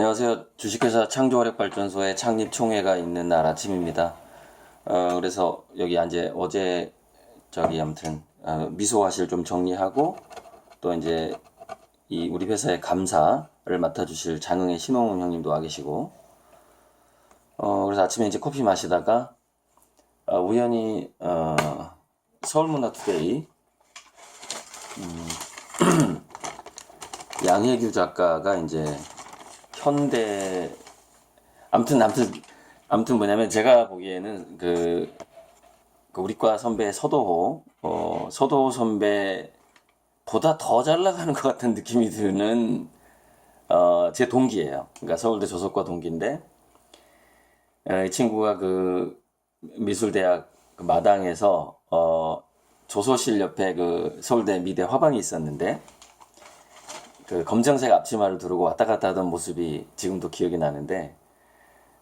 안녕하세요. 주식회사 창조화력발전소의 창립 총회가 있는 날 아침입니다. 어, 그래서 여기 이제 어제 저기 아무튼 어, 미소화실 좀 정리하고 또 이제 이 우리 회사의 감사를 맡아주실 장흥의 신홍훈 형님도 와 계시고 어, 그래서 아침에 이제 커피 마시다가 어, 우연히 어, 서울문화투데이 음, 양혜규 작가가 이제 현대 아무튼 아무튼 아무튼 뭐냐면 제가 보기에는 그, 그 우리과 선배 서도호 어 서도호 선배보다 더 잘 나가는 것 같은 느낌이 드는 어 제 동기예요. 그러니까 서울대 조속과 동기인데 어, 이 친구가 그 미술대학 그 마당에서 어 조소실 옆에 그 서울대 미대 화방이 있었는데 그 검정색 앞치마를 두르고 왔다 갔다 하던 모습이 지금도 기억이 나는데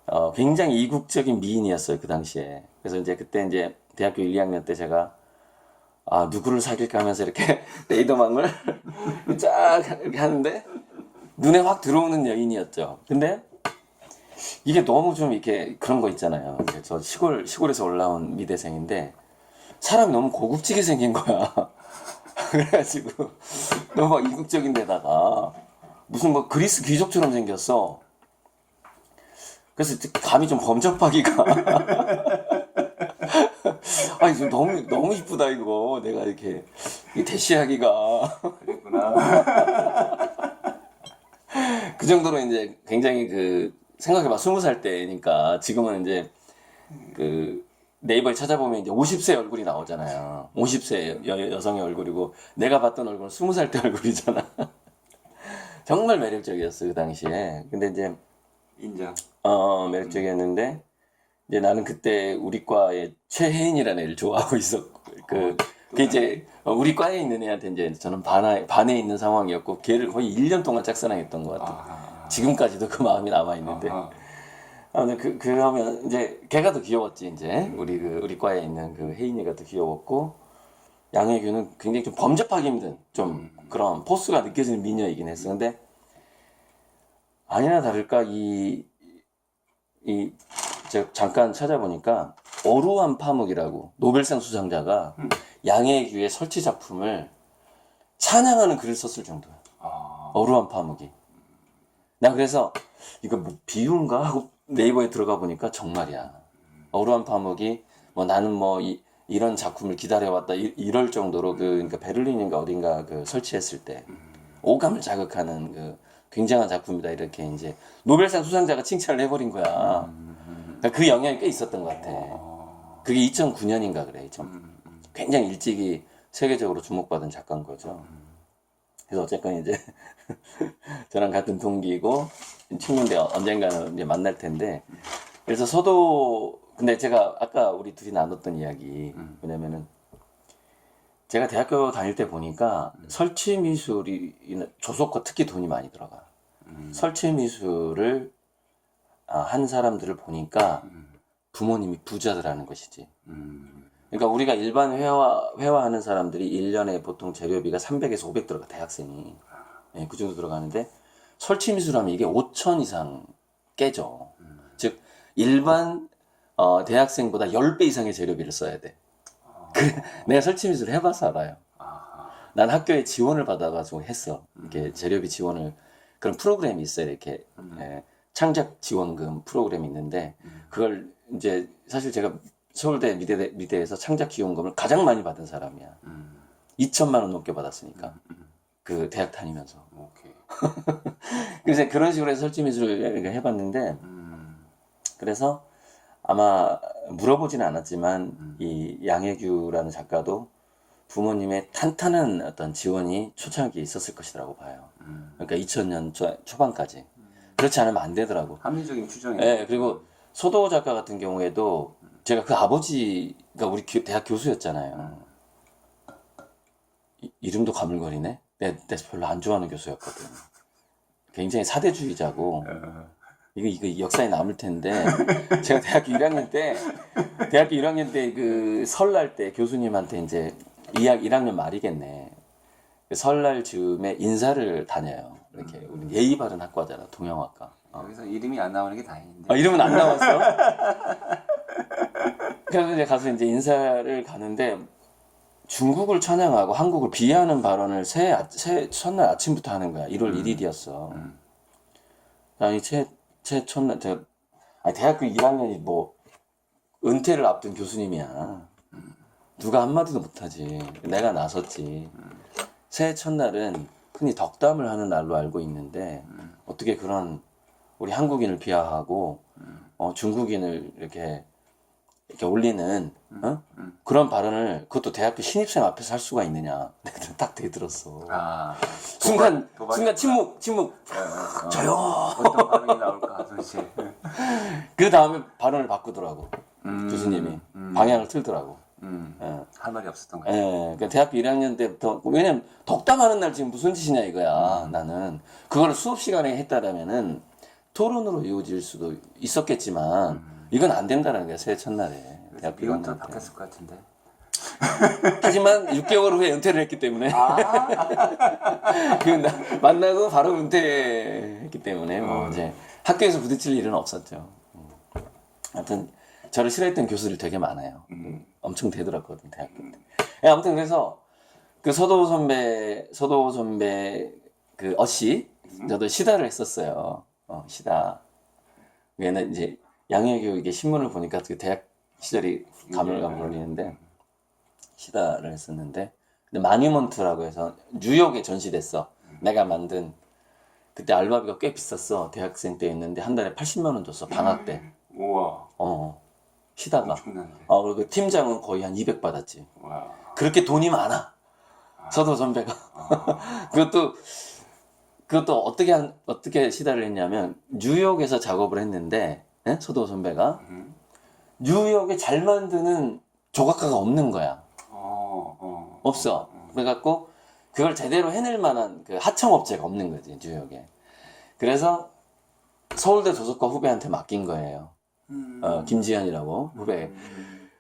어, 굉장히 이국적인 미인이었어요 그 당시에. 그래서 이제 그때 이제 대학교 1, 2학년 때 제가 아 누구를 사귈까 하면서 이렇게 레이더망을 쫙 이렇게 하는데 눈에 확 들어오는 여인이었죠. 근데 이게 너무 좀 이렇게 그런 거 있잖아요. 저 시골 시골에서 올라온 미대생인데 사람이 너무 고급지게 생긴 거야 그래가지고 너무 막 이국적인 데다가 무슨 뭐 그리스 귀족처럼 생겼어. 그래서 감이 좀 범접하기가 아니 좀 너무 너무 이쁘다 이거 내가 이렇게 이 대시하기가 그랬구나. 그 정도로 이제 굉장히 그 생각해봐 스무 살 때니까 지금은 이제 그 네이버에 찾아보면 이제 50세 얼굴이 나오잖아요. 50세 여, 여성의 얼굴이고 내가 봤던 얼굴은 20살 때 얼굴이잖아. 정말 매력적이었어 그 당시에. 근데 이제 인정. 어 매력적이었는데 이제 나는 그때 우리 과의 최혜인이라는 애를 좋아하고 있었고 그, 그 이제 어, 우리 과에 있는 애한테 이제 저는 반에 반에 있는 상황이었고 걔를 거의 1년 동안 짝사랑했던 것 같아. 아, 지금까지도 그 마음이 남아 있는데. 아, 아무튼 그 그러면 이제 걔가 더 귀여웠지 이제 우리 그 우리 과에 있는 그 혜인이가 더 귀여웠고 양혜규는 굉장히 좀 범접하기 힘든 좀 그런 포스가 느껴지는 미녀이긴 했어. 근데 아니나 다를까 이 이 제가 잠깐 찾아보니까 어루한 파묵이라고 노벨상 수상자가 양혜규의 설치 작품을 찬양하는 글을 썼을 정도야. 아, 어루한 파묵이. 나 그래서 이거 뭐 비유인가 하고 네이버에 들어가 보니까 정말이야. 어루한 파묵이 뭐 나는 뭐 이, 이런 작품을 기다려왔다 이, 이럴 정도로 그 그러니까 베를린인가 어딘가 그 설치했을 때 오감을 자극하는 그 굉장한 작품이다 이렇게 이제 노벨상 수상자가 칭찬을 해버린 거야. 그러니까 그 영향이 꽤 있었던 것 같아. 그게 2009년인가 그래. 2000. 굉장히 일찍이 세계적으로 주목받은 작가인 거죠. 그래서 어쨌건 이제 저랑 같은 동기이고 친구인데 언젠가는 이제 만날 텐데 그래서 서도 근데 제가 아까 우리 둘이 나눴던 이야기 뭐냐면은 제가 대학교 다닐 때 보니까 설치 미술이 조속과 특히 돈이 많이 들어가. 설치 미술을 아, 한 사람들을 보니까 부모님이 부자들하는 것이지. 음, 그러니까 우리가 일반 회화, 회화하는 사람들이 1년에 보통 재료비가 300에서 500 들어가, 대학생이. 예, 그 정도 들어가는데, 설치 미술하면 이게 5천 이상 깨져. 즉, 일반, 어, 대학생보다 10배 이상의 재료비를 써야 돼. 그, 내가 설치 미술을 해봐서 알아요. 아, 난 학교에 지원을 받아가지고 했어. 이렇게 재료비 지원을, 그런 프로그램이 있어요. 이렇게, 예, 창작 지원금 프로그램이 있는데, 그걸 이제, 사실 제가 서울대 미대, 미대에서 창작 기용금을 가장 많이 받은 사람이야. 음, 2천만 원 넘게 받았으니까. 그 대학 다니면서. 오케이. 그래서 그런 식으로 해서 설치미술을 해봤는데, 음, 그래서 아마 물어보지는 않았지만, 이 양혜규라는 작가도 부모님의 탄탄한 어떤 지원이 초창기에 있었을 것이라고 봐요. 음. 그러니까 2000년 초, 초반까지. 그렇지 않으면 안 되더라고. 합리적인 추정이. 예, 그리고 소도 작가 같은 경우에도 제가 그 아버지가 우리 교- 대학 교수였잖아요. 이, 이름도 가물거리네? 내, 내 별로 안 좋아하는 교수였거든. 굉장히 사대주의자고, 어, 이거, 이거 역사에 남을 텐데, 제가 대학교 1학년 때, 대학교 1학년 때 그 설날 때 교수님한테 이제 2학, 1학년 말이겠네. 그 설날 즈음에 인사를 다녀요. 이렇게, 우리 예의 바른 학과잖아, 동양학과. 여기서 이름이 안 나오는 게 다행인데. 아, 이름은 안 나왔어. 그래서 이제 가서 이제 인사를 가는데 중국을 찬양하고 한국을 비하하는 발언을 새, 아- 새 첫날 아침부터 하는 거야. 1월 1일이었어. 음. 아니 새, 새 첫날 제가 아니, 대학교 1학년이 뭐 은퇴를 앞둔 교수님이야. 누가 한마디도 못하지. 내가 나섰지. 새해 첫날은 흔히 덕담을 하는 날로 알고 있는데 어떻게 그런 우리 한국인을 비하하고 어, 중국인을 이렇게 이렇게 올리는 어? 그런 발언을 그것도 대학교 신입생 앞에서 할 수가 있느냐. 내가 딱 대들었어. 아. 순간 도발- 순간 침묵 침묵 어, 어. 조용. 어떤 반응이 나올까 도대체. 그 다음에 발언을 바꾸더라고 음, 교수님이 음, 방향을 틀더라고. 음. 예. 할 말이 없었던 거야. 예, 그러니까 대학교 1학년 때부터 왜냐면 덕담하는 날 지금 무슨 짓이냐 이거야 음. 나는 그거를 수업 시간에 했다라면은 토론으로 이어질 수도 있었겠지만 이건 안 된다는 거야 새해 첫날에 대학교 이건 1학년 또때 바뀌었을 것 같은데. 하지만 6개월 후에 은퇴를 했기 때문에 아. 그 나- 만나고 바로 은퇴했기 때문에 뭐 음. 이제 학교에서 부딪힐 일은 없었죠 음. 하여튼 저를 싫어했던 교수들이 되게 많아요 음. 엄청 되더랐거든 대학교 때. 예, 아무튼 그래서 그 서도 선배 서도 선배 그 어씨 저도 시다를 했었어요. 어, 시다. 얘는 이제 양해교육의 신문을 보니까 그 대학 시절이 가물가물거리는데 시다를 했었는데 근데 마니먼트라고 해서 뉴욕에 전시됐어. 내가 만든 그때 알바비가 꽤 비쌌어. 대학생 때였는데 한 달에 80만 원 줬어. 방학 때. 우와. 어. 시다가. 엄청난데. 어, 그리고 팀장은 거의 한 200 받았지. 와. 그렇게 돈이 많아. 서도 선배가. 그것도, 그것도 어떻게, 한, 어떻게 시달을 했냐면, 뉴욕에서 작업을 했는데, 예? 서도 선배가. 음. 뉴욕에 잘 만드는 조각가가 없는 거야. 어, 어. 없어. 그래갖고, 그걸 제대로 해낼 만한 그 하청업체가 없는 거지, 뉴욕에. 그래서, 서울대 조속과 후배한테 맡긴 거예요. 음. 어, 김지현이라고, 후배. 음.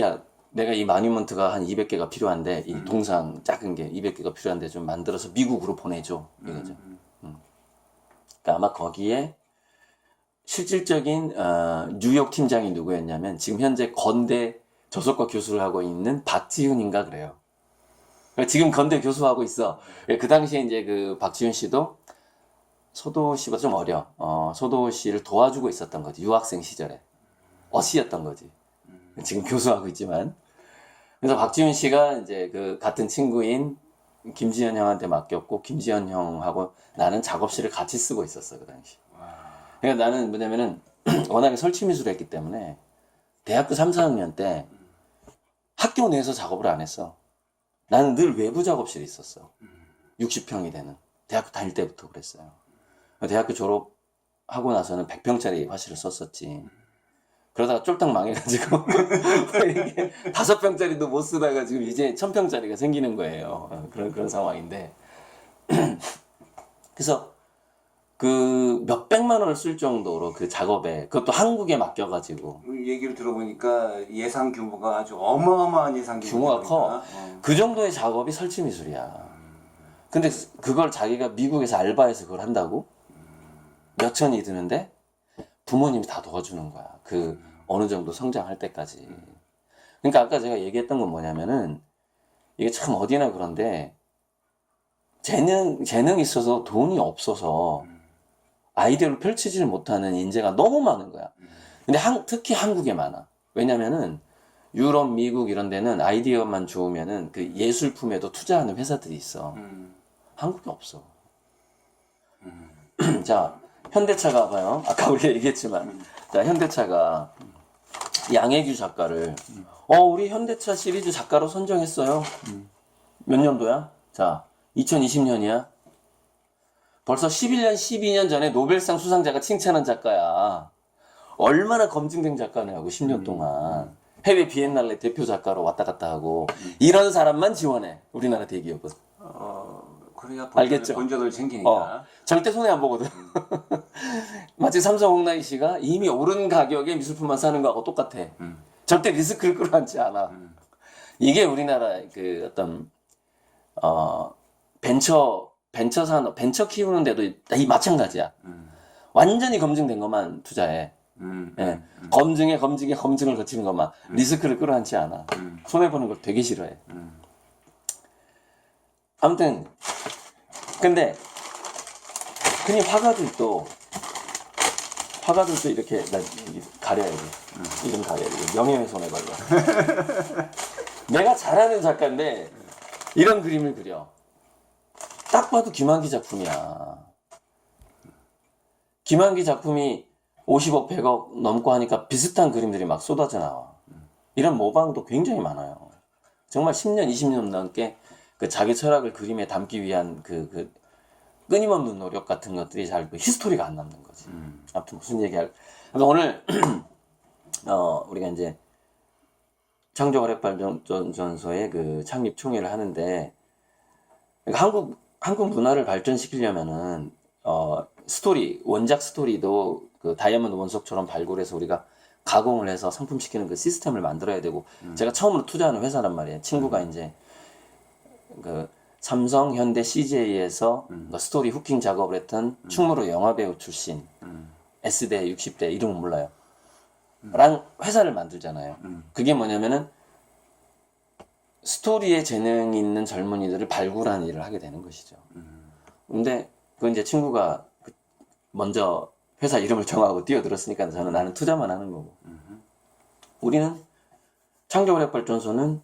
야, 내가 이 마니먼트가 한 200개가 필요한데, 이 동상 작은 게 200개가 필요한데 좀 만들어서 미국으로 보내줘. 이거죠. 음. 그러니까 아마 거기에 실질적인, 어, 뉴욕 팀장이 누구였냐면, 지금 현재 건대 저속과 교수를 하고 있는 박지훈인가 그래요. 그러니까 지금 건대 교수하고 있어. 그 당시에 이제 그 박지훈 씨도 소도 씨보다 좀 어려. 어, 소도 씨를 도와주고 있었던 거지. 유학생 시절에. 어시였던 거지. 지금 교수하고 있지만. 그래서 박지훈 씨가 이제 그 같은 친구인 김지현 형한테 맡겼고, 김지현 형하고 나는 작업실을 같이 쓰고 있었어, 그 당시. 그러니까 나는 뭐냐면은, 워낙에 설치 미술을 했기 때문에, 대학교 3, 4학년 때 학교 내에서 작업을 안 했어. 나는 늘 외부 작업실에 있었어. 60평이 되는. 대학교 다닐 때부터 그랬어요. 대학교 졸업하고 나서는 100평짜리 화실을 썼었지. 그러다가 쫄딱 망해가지고 이게 다섯 평짜리도 못 쓰다가 지금 이제 천 평짜리가 생기는 거예요. 어, 그런 그런 상황인데 그래서 그 몇백만 원을 쓸 정도로 그 작업에 그것도 한국에 맡겨가지고 그 얘기를 들어보니까 예상 규모가 아주 어마어마한 예상 규모가 커. 어. 그 정도의 작업이 설치 미술이야. 근데 그걸 자기가 미국에서 알바해서 그걸 한다고 몇 천이 드는데 부모님이 다 도와주는 거야. 그 어느 정도 성장할 때까지. 그러니까 아까 제가 얘기했던 건 뭐냐면은 이게 참 어디나 그런데 재능 재능 있어서 돈이 없어서 아이디어를 펼치지를 못하는 인재가 너무 많은 거야. 근데 한, 특히 한국에 많아. 왜냐면은 유럽, 미국 이런 데는 아이디어만 좋으면은 그 예술품에도 투자하는 회사들이 있어. 음. 한국에 없어. 자, 현대차가 봐요. 아까 우리가 얘기했지만, 자, 현대차가 양혜규 작가를, 어, 우리 현대차 시리즈 작가로 선정했어요. 몇 년도야? 자, 2020년이야. 벌써 11년, 12년 전에 노벨상 수상자가 칭찬한 작가야. 얼마나 검증된 작가냐고, 10년 동안. 해외 비엔날레 대표 작가로 왔다 갔다 하고, 이런 사람만 지원해. 우리나라 대기업은. 어, 그래야 알겠죠? 본전을 챙기니까. 어, 절대 손해 안 보거든. 마치 삼성 홍나희 씨가 이미 오른 가격에 미술품만 사는 거하고 똑같아. 음. 절대 리스크를 끌어안지 않아. 이게 우리나라 그 어떤 어 벤처 벤처 산업 벤처 키우는 데도 이 마찬가지야. 음. 완전히 검증된 것만 투자해. 음. 예. 검증에 검증에 검증을 거치는 것만 리스크를 끌어안지 않아. 음. 손해 보는 걸 되게 싫어해. 음. 아무튼 근데 흔히 화가들도 화가들도 이렇게 나 가려야 돼. 이름 가려야 돼. 명예훼손에 걸려. 내가 잘하는 작가인데 이런 그림을 그려. 딱 봐도 김한기 작품이야. 김한기 작품이 50억, 100억 넘고 하니까 비슷한 그림들이 막 쏟아져 나와. 이런 모방도 굉장히 많아요. 정말 10년, 20년 넘게 그 자기 철학을 그림에 담기 위한 그, 그 끊임없는 노력 같은 것들이 잘 그 히스토리가 안 남는 거지. 음. 아무튼 무슨 얘기할. 그래서 오늘 어 우리가 이제 창조활력발전소의 그 창립 총회를 하는데 그러니까 한국 한국 문화를 발전시키려면은 어 스토리 원작 스토리도 그 다이아몬드 원석처럼 발굴해서 우리가 가공을 해서 상품시키는 그 시스템을 만들어야 되고 제가 처음으로 투자하는 회사란 말이에요. 친구가 이제 그 삼성, 현대, CJ에서 그 스토리 후킹 작업을 했던 충무로 영화배우 출신 음. S대, 60대 이름은 몰라요. 랑 회사를 만들잖아요. 음. 그게 뭐냐면은 스토리에 재능이 있는 젊은이들을 발굴하는 일을 하게 되는 것이죠. 음. 근데 그 이제 친구가 그 먼저 회사 이름을 정하고 뛰어들었으니까 저는 나는 투자만 하는 거고. 우리는 창조력발전소는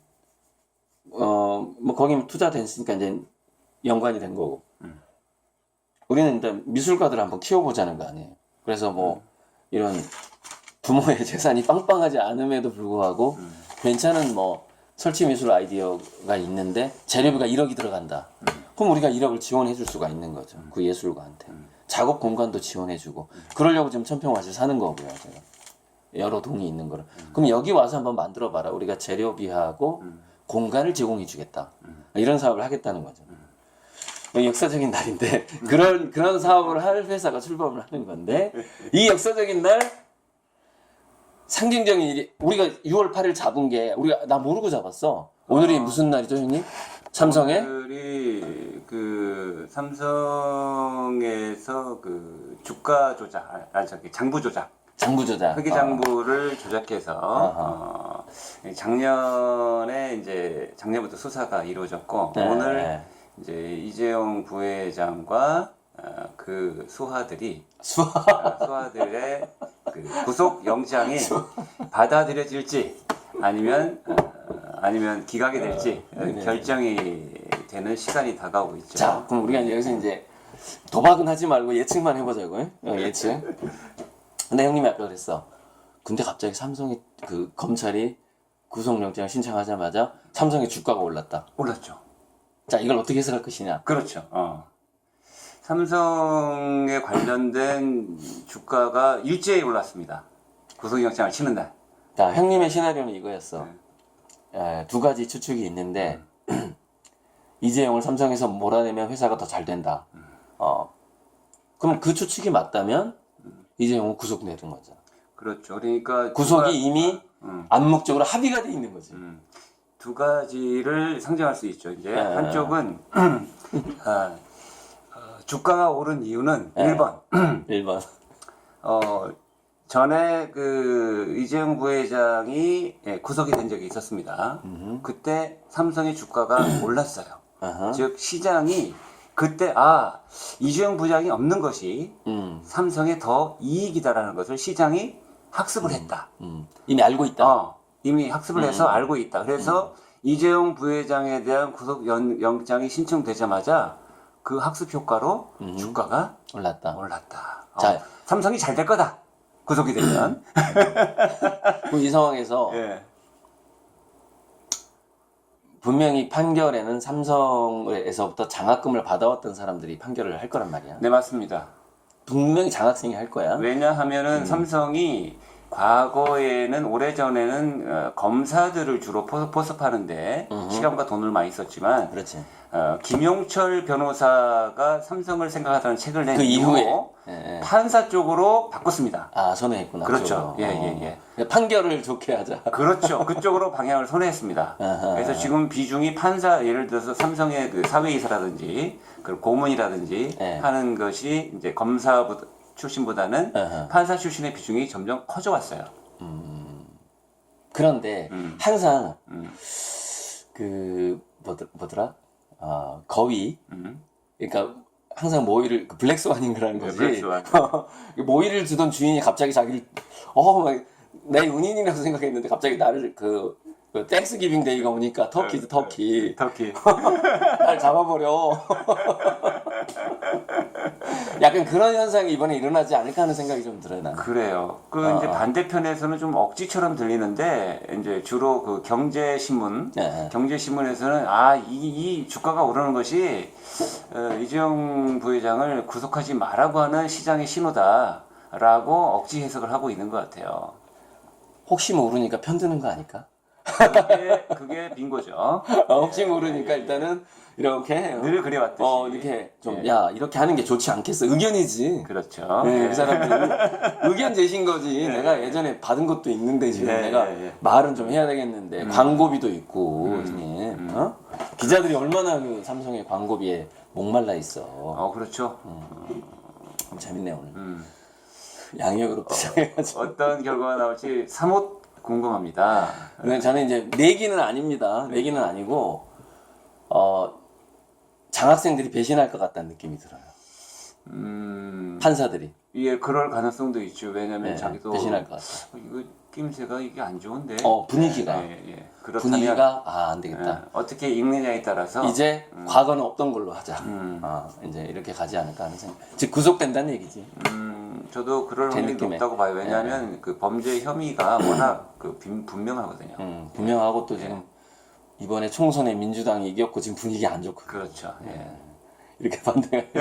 어 뭐 거기 투자됐으니까 이제 연관이 된 거고. 음. 우리는 일단 미술가들을 한번 키워보자는 거 아니에요. 그래서 뭐 이런 부모의 재산이 빵빵하지 않음에도 불구하고 음. 괜찮은 뭐 설치 미술 아이디어가 있는데 재료비가 1억이 들어간다. 그럼 우리가 1억을 지원해 줄 수가 있는 거죠. 그 예술가한테. 작업 공간도 지원해 주고. 그러려고 지금 천평화실 사는 거고요, 제가. 여러 동이 있는 거를. 그럼 여기 와서 한번 만들어 봐라. 우리가 재료비하고 공간을 제공해 주겠다. 이런 사업을 하겠다는 거죠. 뭐 역사적인 날인데 그런 그런 사업을 할 회사가 출범을 하는 건데 이 역사적인 날 상징적인 일이 우리가 6월 8일 잡은 게 우리가 나 모르고 잡았어. 오늘이 무슨 날이죠, 형님? 삼성에 오늘이 그 삼성에서 그 주가 조작, 아 저기 장부 조작, 장부 조작. 회계 어. 장부를 조작해서 어, 작년에 이제 작년부터 수사가 이루어졌고 네. 오늘 이제 이재용 부회장과 어, 그 수하들이 수 어, 수하들의 그 구속 영장이 받아들여질지 아니면 어, 아니면 기각이 될지 어, 네네. 결정이 되는 시간이 다가오고 있죠. 자, 그럼 우리가 이제 여기서 이제 도박은 하지 말고 예측만 해보자고요. 어, 예측. 근데 형님이 아까 그랬어. 근데 갑자기 삼성이 그 검찰이 구속영장을 신청하자마자 삼성의 주가가 올랐다. 올랐죠. 자, 이걸 어떻게 해석할 것이냐? 그렇죠. 어. 삼성에 관련된 주가가 일제히 올랐습니다. 구속영장을 치는 날. 자, 형님의 시나리오는 이거였어. 네. 에, 두 가지 추측이 있는데 이재용을 삼성에서 몰아내면 회사가 더 잘 된다. 어. 그럼 그 추측이 맞다면 이재용은 구속되는 거죠. 그렇죠. 그러니까 구속이 두 가- 이미 음, 암묵적으로 합의가 돼 있는 거지. 음. 두 가지를 상정할 수 있죠. 이제 네. 한쪽은 아, 어, 주가가 오른 이유는 네. 1번 1번. 어, 전에 그 이재용 부회장이 예, 구속이 된 적이 있었습니다. 그때 삼성의 주가가 올랐어요. 아하. 즉 시장이 그때 아 이재용 부장이 없는 것이 음, 삼성에 더 이익이다라는 것을 시장이 학습을 했다. 음. 이미 알고 있다. 어, 이미 학습을 해서 알고 있다. 그래서 이재용 부회장에 대한 구속 연- 영장이 신청되자마자 그 학습 효과로 주가가 올랐다. 올랐다. 어, 자. 삼성이 잘 될 거다. 구속이 되면. 그럼 이 상황에서 예. 분명히 판결에는 삼성에서부터 장학금을 받아왔던 사람들이 판결을 할 거란 말이야. 네 맞습니다. 분명히 장학생이 할 거야. 왜냐하면은 삼성이 과거에는 오래전에는 어, 검사들을 주로 포- 포섭하는데 시간과 돈을 많이 썼지만 그렇지. 어, 김용철 변호사가 삼성을 생각하다는 책을 낸 그 이후에. 예, 예. 판사 쪽으로 바꿨습니다. 아, 선회했구나. 그렇죠. 그쪽으로. 예, 어. 예, 예. 그러니까 판결을 좋게 하자. 그렇죠. 그쪽으로 방향을 선회했습니다. 아하. 그래서 지금 비중이 판사 예를 들어서 삼성의 그 사회이사라든지 그 고문이라든지 네. 하는 것이 이제 검사보다 출신보다는 어허. 판사 출신의 비중이 점점 커져왔어요. 그런데 음. 항상 음. 그 뭐더, 뭐더라? 아 거위. 음. 그러니까 항상 모이를 그 블랙스완인가라는 네, 거지. 블랙스완. 모이를 주던 주인이 갑자기 자기를 어막내 은인이라고 생각했는데 갑자기 나를 그, 그 땡스 기빙 데이가 오니까 터키도 터키 터키. 날 잡아버려. 약간 그런 현상이 이번에 일어나지 않을까 하는 생각이 좀 들어요 나는. 그래요. 그 아, 이제 아. 반대편에서는 좀 억지처럼 들리는데 이제 주로 그 경제 신문, 네. 경제 신문에서는 아이 이 주가가 오르는 것이 어, 이재용 부회장을 구속하지 말라고 하는 시장의 신호다라고 억지 해석을 하고 있는 것 같아요. 혹시 모르니까 편드는 거 아닐까? 그게 그게 빈 거죠. 어, 혹시 모르니까 일단은 이렇게 늘 그래왔듯이. 어 이렇게 좀 예. 야 이렇게 하는 게 좋지 않겠어 의견이지. 그렇죠. 네, 예. 그 사람들은 의견 제신 거지. 내가 예전에 받은 것도 있는데 지금 예, 내가 예, 예. 말은 좀 해야 되겠는데 광고비도 있고, 음. 님 어? 기자들이 얼마나 그 삼성의 광고비에 목말라 있어. 어 그렇죠. 좀 재밌네 오늘. 음. 양력으로 시작해가지고. 어떤 결과가 나올지 사뭇 궁금합니다. 근데 저는 이제 내기는 아닙니다. 내기는 아니고 어 장학생들이 배신할 것 같다는 느낌이 들어요. 음, 판사들이 예, 그럴 가능성도 있죠. 왜냐면 네, 자기도 배신할 것 같아. 어, 이거 낌새가 이게 안 좋은데. 어 분위기가 예, 예. 그렇다면 분위기가 아안 예, 되겠다. 어떻게 읽느냐에 따라서 이제 과거는 없던 걸로 하자. 음. 아, 이제 이렇게 가지 않을까 하는 생각. 즉 구속된다는 얘기지. 음, 저도 그럴 제 확률이 느낌에. 네. 높다고 봐요. 왜냐하면 그 범죄 혐의가 워낙 그 빈- 분명하거든요. 음, 분명하고 또 지금 이번에 총선에 민주당이 이겼고 지금 분위기 안 좋고 그렇죠. 예. 네. 이렇게 반대가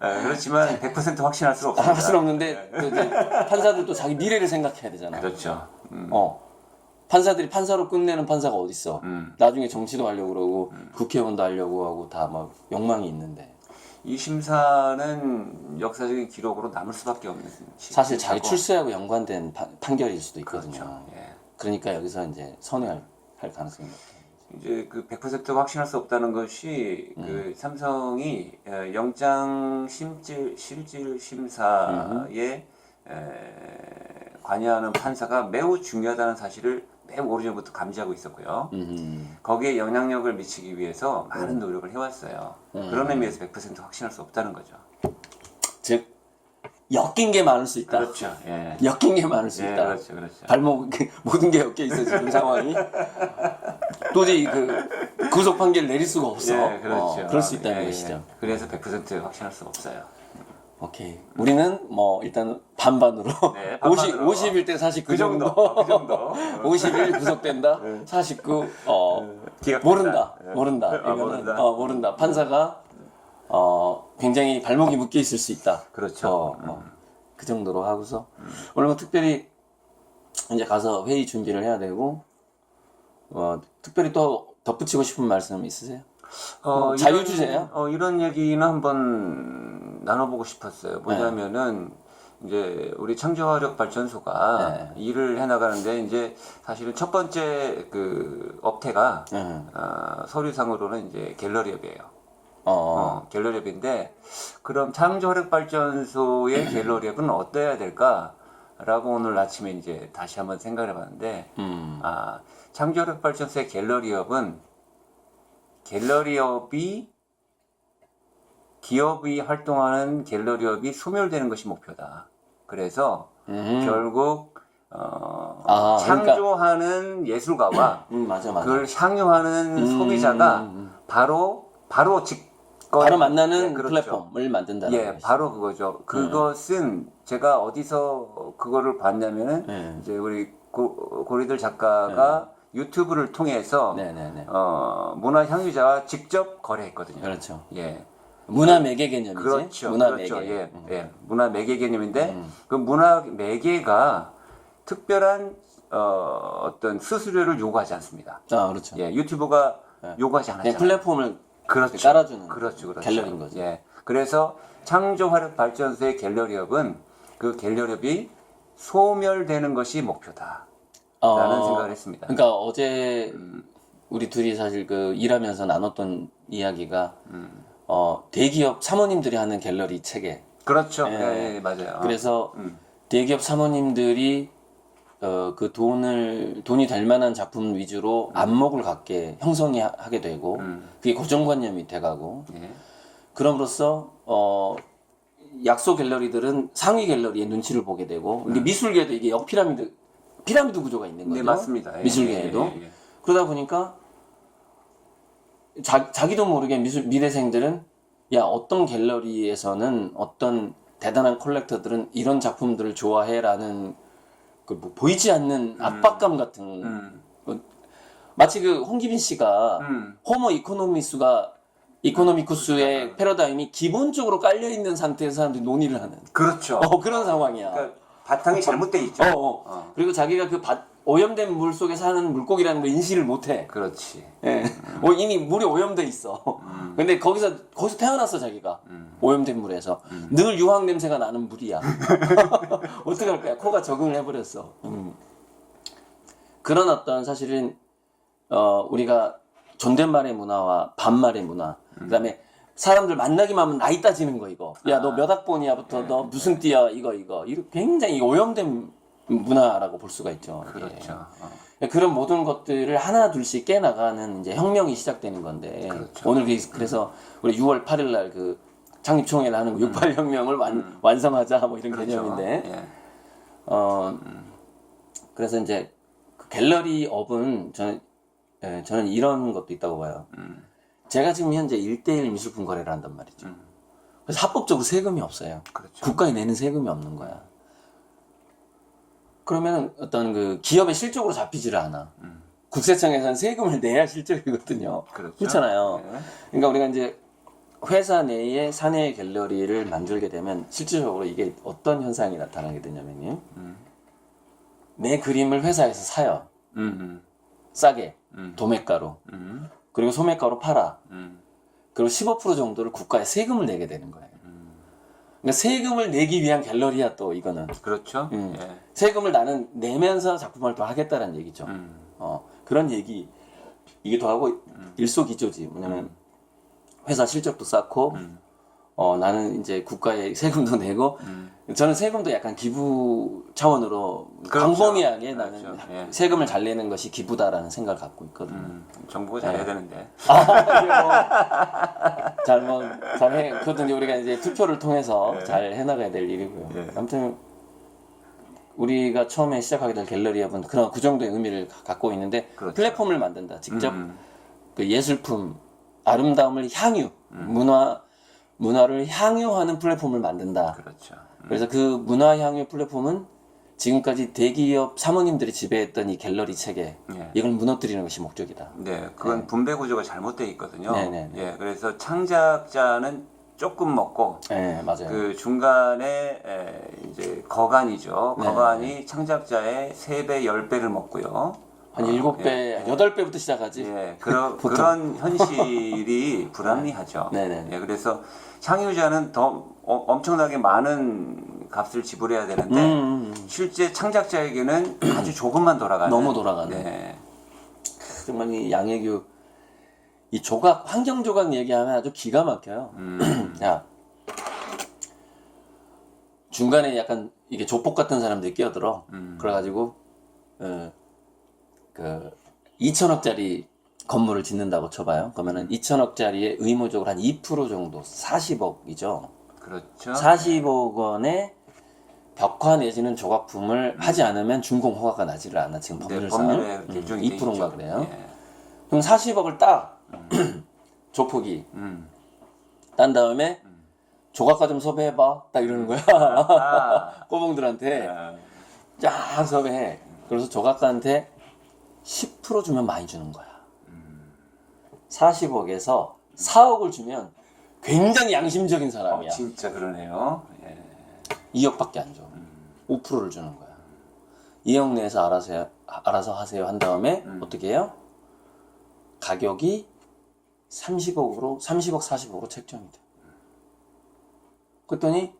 예, 그렇지만 100% 확신할 수는 없습니다. 할 수는 없는데 또 이제 판사들도 자기 미래를 생각해야 되잖아. 그렇죠. 음, 어. 판사들이 판사로 끝내는 판사가 어딨어. 음. 나중에 정치도 하려고 그러고 국회의원도 하려고 하고 다 막 욕망이 있는데 이 심사는 역사적인 기록으로 남을 수밖에 없는 시- 사실 자기. 출세하고 연관된 판- 판결일 수도 있거든요. 그렇죠. 예. 그러니까 여기서 이제 선회할 할 가능성이 높다. 이제 그 100% 확신할 수 없다는 것이 음. 그 삼성이 어, 영장 심질 실질 심사에 음. 에, 관여하는 판사가 매우 중요하다는 사실을 매우 오래전부터 감지하고 있었고요. 음. 거기에 영향력을 미치기 위해서 많은 노력을 해왔어요. 음. 그런 의미에서 100% 확신할 수 없다는 거죠. 즉 엮인 게 많을 수 있다. 그렇죠. 예. 엮인 게 많을 수 예, 있다. 그렇죠, 그렇죠. 발목 모든 게 엮여 있어 지금 상황이. 도저히 그 구속 판결 내릴 수가 없어. 예, 그렇죠. 어, 그럴 수 있다는 예, 예. 것이죠. 그래서 100% 확신할 수 없어요. 오케이. 우리는 뭐 일단 반반으로 네, 50 반반으로. 51대 49그 정도, 정도. 그 정도. 51 구속된다. 49 어. 기가 모른다. 예. 모른다. 아, 이거는 모른다. 어, 모른다. 판사가 어, 굉장히 발목이 묶여 있을 수 있다. 그렇죠. 어, 어. 그 정도로 하고서 오늘 뭐 특별히 이제 가서 회의 준비를 해야 되고 어, 특별히 또 덧붙이고 싶은 말씀 있으세요? 어, 자유 주제예요? 이런, 어, 이런 얘기는 한번 나눠보고 싶었어요. 뭐냐면은 이제 우리 창조화력 발전소가 네. 일을 해나가는데 이제 사실은 첫 번째 그 업태가 응. 어, 서류상으로는 이제 갤러리업이에요. 어, 어, 갤러리업인데 그럼 창조화력 발전소의 갤러리업은 어떠해야 될까라고 오늘 아침에 이제 다시 한번 생각을 해봤는데 음. 아, 창조력 발전소의 갤러리업은 갤러리업이 기업이 활동하는 갤러리업이 소멸되는 것이 목표다. 그래서 음. 결국 어, 아, 그러니까- 창조하는 예술가와 음, 맞아, 맞아. 그걸 향유하는 소비자가 음. 바로 바로 직 권 바로 만나는 네, 그렇죠. 플랫폼을 만든다는 예, 거죠. 바로 그거죠. 그것은 제가 어디서 그거를 봤냐면은 네. 이제 우리 고, 고리들 작가가 유튜브를 통해서 네 네 네. 어, 문화 향유자와 직접 거래했거든요. 그렇죠. 예. 문화 매개 개념이지. 그렇죠. 문화 그렇죠. 매개. 예, 음. 예. 문화 매개 개념인데 음. 그 문화 매개가 특별한 어, 어떤 수수료를 요구하지 않습니다. 아, 그렇죠. 예, 유튜브가 요구하지 그냥 않았잖아요. 플랫폼을 그렇죠. 깔아주는 그렇죠, 그렇죠. 갤러리인 거죠. 예. 그래서 창조화력 발전소의 갤러리업은 그 갤러리업이 소멸되는 것이 목표다. 라는 생각을 했습니다. 음. 그러니까 어제 우리 둘이 사실 그 일하면서 나눴던 이야기가 음. 어, 대기업 사모님들이 하는 갤러리 체계 그렇죠. 예. 예, 예, 맞아요. 그래서 음. 대기업 사모님들이 어, 그 돈을 돈이 될 만한 작품 위주로 안목을 갖게 형성이 하- 하게 되고 음. 그게 고정관념이 돼가고 예. 그럼으로써 어 약소 갤러리들은 상위 갤러리의 눈치를 보게 되고 이게 미술계도 이게 역피라미드 피라미드 구조가 있는 거죠. 네, 맞습니다. 예, 미술계에도 예, 예, 예. 그러다 보니까 자, 자기도 모르게 미술 미대생들은 야 어떤 갤러리에서는 어떤 대단한 컬렉터들은 이런 작품들을 좋아해라는 그뭐 보이지 않는 압박감 같은 음. 마치 그 홍기빈 씨가 음. 호모 이코노미스가 이코노미쿠스의 패러다임이 기본적으로 깔려 있는 상태에서 사람들이 논의를 하는 그렇죠. 어, 그런 상황이야. 그러니까 바탕이 잘못돼 있죠. 어, 어. 어. 그리고 자기가 그 바- 오염된 물 속에 사는 물고기라는 걸 인식을 못해. 그렇지. 예. 어, 이미 물이 오염돼 있어. 근데 거기서 거기서 태어났어 자기가 오염된 물에서 늘 유황 냄새가 나는 물이야. 어떻게 할 거야? 코가 적응을 해버렸어. 음. 그런 어떤 사실은 어 우리가 존댓말의 문화와 반말의 문화, 그다음에 사람들 만나기만 하면 나이 따지는 거 이거. 야 너 몇 학번이야부터 너 무슨 띠야 이거 이거. 이거 굉장히 오염된 문화라고 볼 수가 있죠. 그렇죠. 어. 그런 모든 것들을 하나 둘씩 깨 나가는 이제 혁명이 시작되는 건데 그렇죠. 오늘 그- 그래서 우리 6월 8일 날 그 창립 총회를 하는 6.8 혁명을 완, 완성하자 뭐 이런 음. 그렇죠. 개념인데 예. 어 그래서 이제 그 갤러리 업은 저는 예, 저는 이런 것도 있다고 봐요. 음. 제가 지금 현재 1대1 미술품 거래를 한단 말이죠. 음. 그래서 합법적으로 세금이 없어요. 그렇죠. 국가에 내는 세금이 없는 거야. 그러면 어떤 그 기업의 실적으로 잡히지를 않아. 음. 국세청에서는 세금을 내야 실적이거든요. 그렇죠. 그렇잖아요. 예. 그러니까 우리가 이제 회사 내에 사내 갤러리를 만들게 되면 실질적으로 이게 어떤 현상이 나타나게 되냐면요. 음. 내 그림을 회사에서 사요. 음. 싸게. 음. 도매가로. 음. 그리고 소매가로 팔아. 음. 그리고 15% 정도를 국가에 세금을 내게 되는 거예요. 그러니까 세금을 내기 위한 갤러리야 또 이거는. 그렇죠. 음. 예. 세금을 나는 내면서 작품 활동을 하겠다는 얘기죠. 음. 어, 그런 얘기 이기도 하고 일석이조지. 뭐냐면 회사 실적도 쌓고 음. 어, 나는 이제 국가에 세금도 내고 음. 저는 세금도 약간 기부 차원으로 그렇죠. 광범위하게 그렇죠. 나는 예. 세금을 잘 내는 것이 기부다라는 생각을 갖고 있거든요. 음. 정부가 잘해야 되는데. 잘뭐 잘 해 그것도 이제 우리가 이제 투표를 통해서 예. 잘 해나가야 될 일이고요. 예. 아무튼 우리가 처음에 시작하게 될 갤러리업은 그런 그 정도의 의미를 가- 갖고 있는데 그렇죠. 플랫폼을 만든다. 직접 음. 그 예술품 아름다움을 향유 문화 문화를 향유하는 플랫폼을 만든다. 그렇죠. 그래서 그 문화 향유 플랫폼은 지금까지 대기업 사모님들이 지배했던 이 갤러리 체계 예. 이걸 무너뜨리는 것이 목적이다. 네, 그건 분배 구조가 잘못되어 있거든요. 네, 네, 예, 그래서 창작자는 조금 먹고 네 맞아요. 그 중간에 에, 이제 거간이죠. 네, 거간이 창작자의 3배, 10배를 먹고요. 한 일곱 배, 여덟 배부터 시작하지. 예, 그런 그런 현실이 불합리하죠. 네네. 예, 그래서 창유자는 더 어- 엄청나게 많은 값을 지불해야 되는데 음, 음, 실제 창작자에게는 아주 조금만 돌아가는 너무 돌아가는. 네. 정말 이 양해교 이 조각 환경 조각 얘기하면 아주 기가 막혀요. 음, 야 중간에 약간 이게 조폭 같은 사람들이 끼어들어. 음. 그래가지고 어, 그 2천억짜리 건물을 짓는다고 쳐봐요. 그러면은 2천억짜리에 의무적으로 한 2% 정도 40억이죠. 그렇죠. 40억 원의 벽화 내지는 조각품을 하지 않으면 준공 허가가 나지를 않아 지금 네, 법률상 법률에 음, 개정이 돼 2%인가 있죠. 그래요. 예. 그럼 40억을 따 조폭이 음. 딴 다음에 조각가 좀 섭외해봐 딱 이러는 거야 아, 꼬봉들한테 예. 쫙 섭외해 그래서 조각가한테 10% 주면 많이 주는 거야 40억에서 4억을 주면 굉장히 양심적인 어, 사람이야 진짜 그러네요. 예. 2억밖에 안 줘. 5%를 주는 거야. 2억 내에서 알아서, 해- 알아서 하세요 한 다음에 어떻게 해요? 가격이 30억으로, 30억, 40억으로 책정이 돼. 그랬더니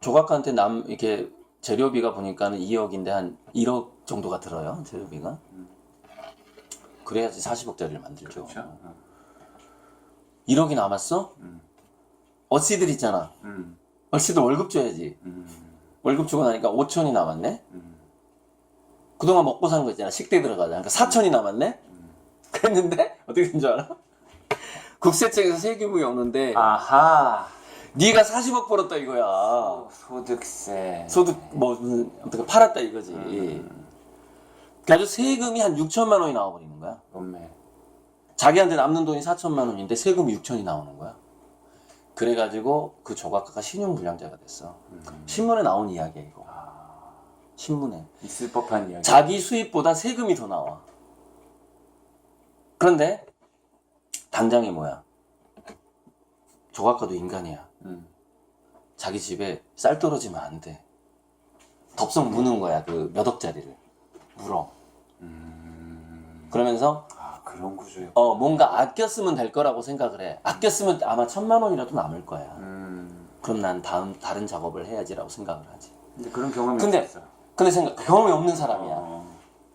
조각가한테 남, 이렇게 재료비가 보니까는 2억인데 한 1억 정도가 들어요. 재료비가. 그래야지 40억짜리를 만들죠. 그렇죠. 어. 1억이 남았어? 어씨들 있잖아. 음. 어씨들 월급 줘야지. 음. 월급 주고 나니까 5천이 남았네. 음. 그동안 먹고 산 거 있잖아. 식대 들어가자. 그러니까 4천이 남았네. 그랬는데 어떻게 된 줄 알아? 국세청에서 세금이 오는데 아하. 네가 40억 벌었다 이거야. 소득세. 소득 뭐 무슨 아무튼 팔았다 이거지. 그래서 세금이 한 6천만 원이 나와버리는 거야. 음매. 자기한테 남는 돈이 4천만 원인데 세금이 6천이 나오는 거야. 그래가지고 그 조각가가 신용불량자가 됐어. 신문에 나온 이야기야 이거. 신문에. 있을 법한 이야기. 자기 수입보다 세금이 더 나와. 그런데 당장이 뭐야? 조각가도 인간이야. 음. 자기 집에 쌀 떨어지면 안 돼. 덥석 무는 거야 그 몇 억짜리를 물어. 그러면서 아 그런 구조요. 어 뭔가 아껴 쓰면 될 거라고 생각을 해. 아껴 쓰면 아마 천만 원이라도 남을 거야. 음. 그럼 난 다음 다른 작업을 해야지라고 생각을 하지. 근데 그런 경험이 근데 없었어. 근데 생각 경험이 없는 사람이야. 어.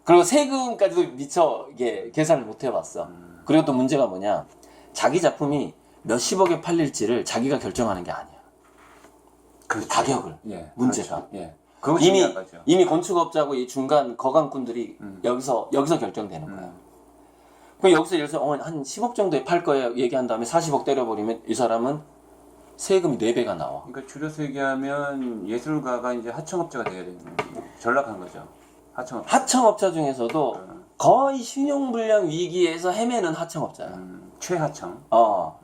그리고 세금까지도 미처 이게 계산을 못 해봤어. 그리고 또 문제가 뭐냐? 자기 작품이 몇십억에 팔릴지를 자기가 결정하는 게 아니야. 그렇죠. 가격을. 예. 문제가. 그렇죠. 예. 그거 이미 중요한 거죠. 이미 건축업자고 이 중간 거강꾼들이 음. 여기서 여기서 결정되는 거야. 그럼 여기서 예를 들어서 어, 한 10억 정도에 팔 거예요 얘기한 다음에 40억 때려버리면 이 사람은 세금이 4배가 나와. 그러니까 줄여서 얘기하면 예술가가 이제 하청업자가 돼야 되는. 전락한 거죠. 하청업자. 하청업자 중에서도 거의 신용불량 위기에서 헤매는 하청업자야. 음, 최하청. 어.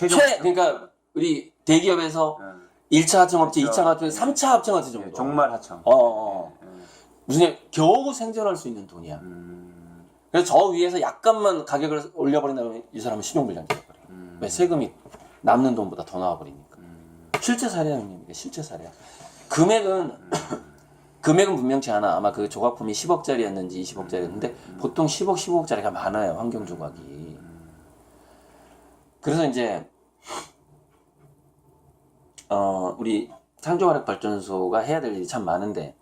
최종. 최 그러니까 우리 대기업에서 음, 1차 하청업체, 그렇죠. 2차 하청업체, 3차 하청업체 정도. 예, 종말 하청. 어, 어. 예, 예. 무슨 일- 겨우 생존할 수 있는 돈이야. 음, 그래서 저 위에서 약간만 가격을 올려버린다면 이 사람은 신용불량자 돼버려. 음, 왜 세금이 남는 돈보다 더 나와버리니까. 음, 실제 사례야 형님 이게 실제 사례야. 금액은 금액은 분명치 않아. 아마 그 조각품이 10억짜리였는지 20억짜리였는데 보통 10억, 15억짜리가 많아요 환경 조각이. 그래서 이제 어 우리 상조화력 발전소가 해야 될 일이 참 많은데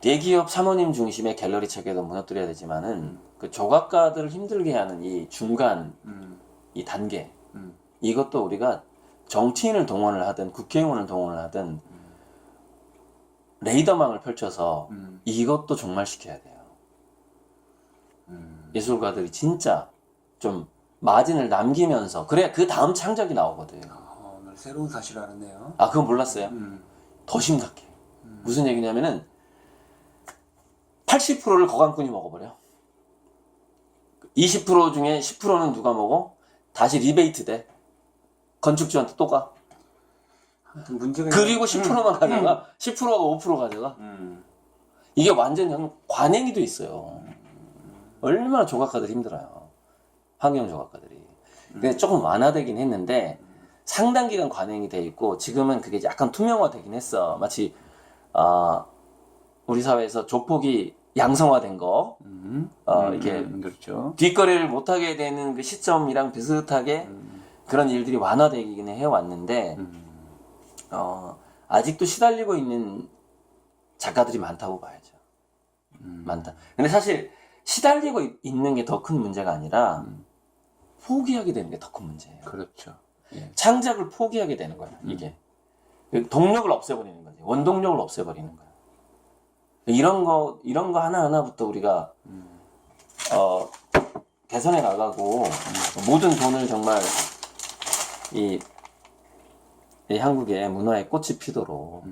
대기업 사모님 중심의 갤러리 체계도 무너뜨려야 되지만은 그 조각가들을 힘들게 하는 이 중간 음, 이 단계 음. 이것도 우리가 정치인을 동원을 하든 국회의원을 동원을 하든 레이더망을 펼쳐서 음, 이것도 종말시켜야 돼요. 음. 예술가들이 진짜 좀 마진을 남기면서 그래야 그 다음 창작이 나오거든. 어, 오늘 새로운 사실을 알았네요. 아 그건 몰랐어요. 음, 더 심각해. 무슨 얘기냐면은 80%를 거강꾼이 먹어버려. 20% 중에 10%는 누가 먹어? 다시 리베이트 돼. 건축주한테 또 가. 문제가 그리고 있- 10%만 가져가. 10%가 5% 가져가. 음, 이게 완전 형 관행이 돼 있어요. 얼마나 조각가들이 힘들어요. 환경 조각가들이. 근데 조금 완화되긴 했는데 상당 기간 관행이 돼 있고 지금은 그게 약간 투명화되긴 했어. 마치 아 우리 사회에서 조폭이 양성화된 거 음, 어, 음, 이게 음, 그렇죠. 뒷거래를 못하게 되는 그 시점이랑 비슷하게 그런 일들이 완화되긴 해왔는데 음, 어, 아직도 시달리고 있는 작가들이 많다고 봐야죠. 음. 많다. 근데 사실 시달리고 있- 있는 게 더 큰 문제가 아니라 포기하게 되는 게 더 큰 문제예요. 그렇죠. 예. 창작을 포기하게 되는 거야, 이게. 그 동력을 없애버리는 거지. 원동력을 없애버리는 거야. 이런 거, 이런 거 하나 하나부터 우리가, 어, 개선해 나가고, 모든 돈을 정말, 이, 이 한국의 문화의 꽃이 피도록,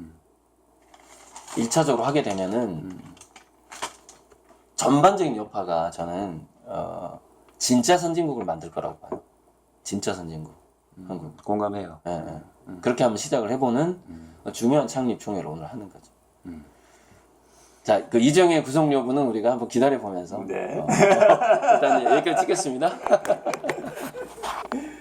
일차적으로 하게 되면은, 전반적인 여파가 저는, 어, 진짜 선진국을 만들 거라고 봐요. 진짜 선진국. 한국. 공감해요. 예, 예. 그렇게 한번 시작을 해보는 중요한 창립 총회를 오늘 하는 거죠. 자, 그 이정의 구성 여부는 우리가 한번 기다려 보면서 네. 일단 여기까지 찍겠습니다.